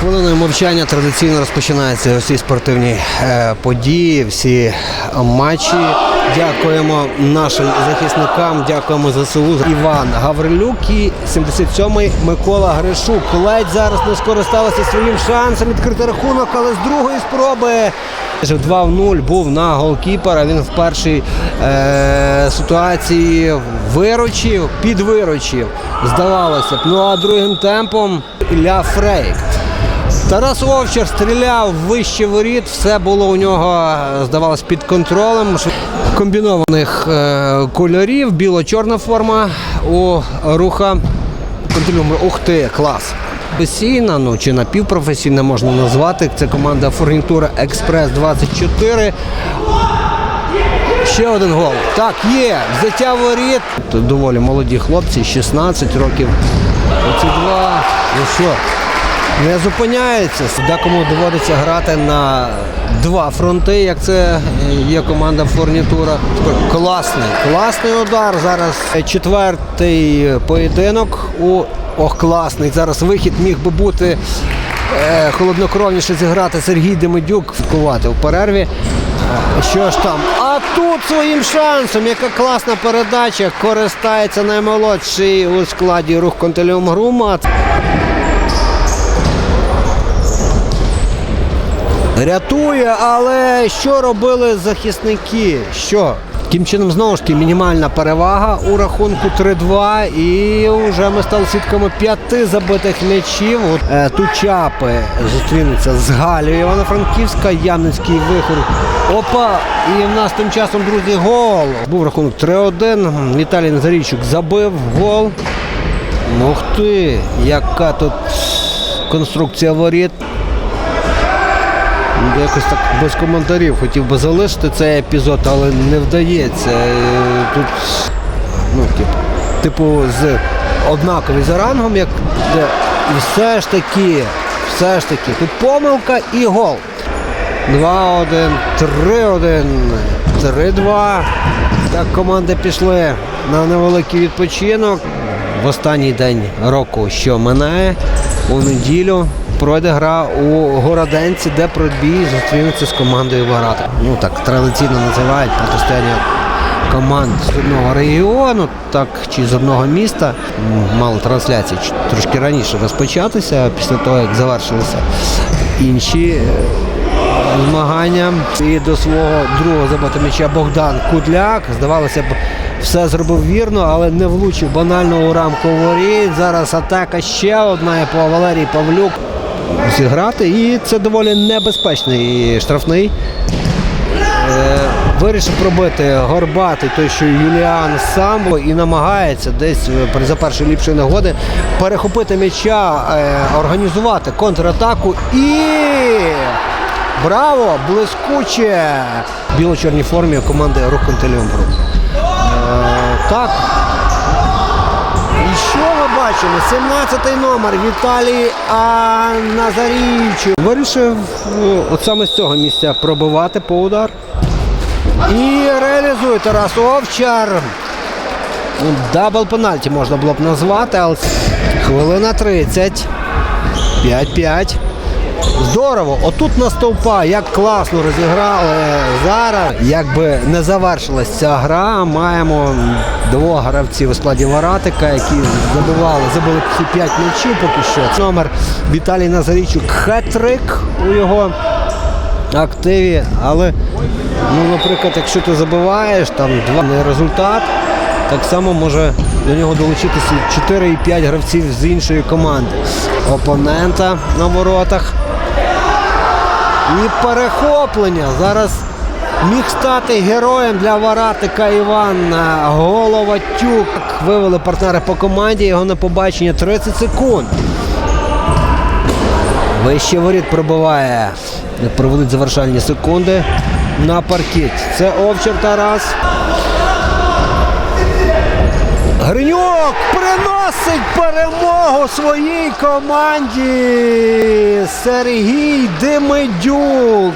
Хвилиною мовчання традиційно розпочинаються всі спортивні е, події, всі матчі. Дякуємо нашим захисникам, дякуємо ЗСУ. Іван Гаврилюк і 77-й Микола Гришук. Ледь зараз не скористалися своїм шансом відкрити рахунок, але з другої спроби 2 в 0 був на голкіпера. Він в першій е, ситуації виручив, підвиручив. Здавалося б. Ну а другим темпом Ілля Фрейк. Тарас Овчар стріляв вище воріт, все було у нього, здавалось, під контролем. Комбінованих е, кольорів, біло-чорна форма у руха контролюємо. Ух ти, клас! Професійна, ну чи напівпрофесійна можна назвати. Це команда Фурнітура Експрес 24. Ще один гол. Так, є. Взяття воріт. Тут доволі молоді хлопці, 16 років. Оці два. Ну що, не зупиняються. Декому доводиться грати на два фронти, як це є команда Фурнітура. Класний, класний удар. Зараз четвертий поєдинок. У ох, класний. Зараз вихід міг би бути е, холоднокровніше зіграти Сергій Демидюк, вкувати в перерві. Що ж там? А тут своїм шансом, яка класна передача, користається наймолодший у складі рух Контеліум Грумат. Рятує, але що робили захисники? Що? Таким чином, знову ж таки, мінімальна перевага у рахунку 3-2. І вже ми стали свідками п'яти забитих м'ячів. Е, Тучапи зустрінуться з Галією Івано-Франківська, Ямницький вихор. Опа! І в нас тим часом, друзі, гол. Був рахунок 3-1. Віталій Назарійчук забив гол. Ух ти, яка тут конструкція воріт. Ну, Якось так без коментарів хотів би залишити цей епізод, але не вдається. Е, Тут, ну, типу, типу, з однаковий за рангом, як і все ж таки, все ж таки, тут помилка і гол. 2-1, 3-1, 3-2. Так команди пішли на невеликий відпочинок. В останній день року, що минає, у неділю пройде гра у Городенці, де пройбій зустрінеться з командою Варата. Ну так традиційно називають протистояння команд з одного регіону, так чи з одного міста. Мало трансляції трошки раніше розпочатися, після того, як завершилися інші е, змагання. І до свого другого забита м'яча Богдан Кудляк. Здавалося б, все зробив вірно, але не влучив банально у рамку воріт. Зараз атака ще одна по Валерій Павлюк зіграти. І це доволі небезпечний штрафний. Е, Вирішив пробити горбатий той, що Юліан Самбо, і намагається десь е, за першої ліпшої нагоди перехопити м'яча, е, організувати контратаку і браво! Блискуче! В біло-чорній формі команди Рух Контеліум Е, Так. Бачимо? 17-й номер Віталій. Назарійчук. Вирішив е, от саме з цього місця пробивати по удар. І реалізує Тарас Овчар. Ну, Дабл пенальті можна було б назвати, але хвилина 30. 5-5. Здорово. Отут на стовпа, як класно розіграли. Зараз, якби не завершилась ця гра, маємо двох гравців у складі Варатика, які забивали, забили всі 5 м'ячів поки що. Номер Віталій Назарійчук. Хет-трик у його активі. Але, ну, наприклад, якщо ти забиваєш, там два не результат, так само може до нього долучитися 4-5 гравців з іншої команди. Опонента на воротах. І перехоплення. Зараз міг стати героєм для Варатика Іван Головатюк. Вивели партнери по команді, його на побачення 30 секунд. Вище воріт пробиває. Проводить завершальні секунди на паркіт. Це Овчар Тарас. Гриньок приносить перемогу своїй команді. Сергій Демидюк.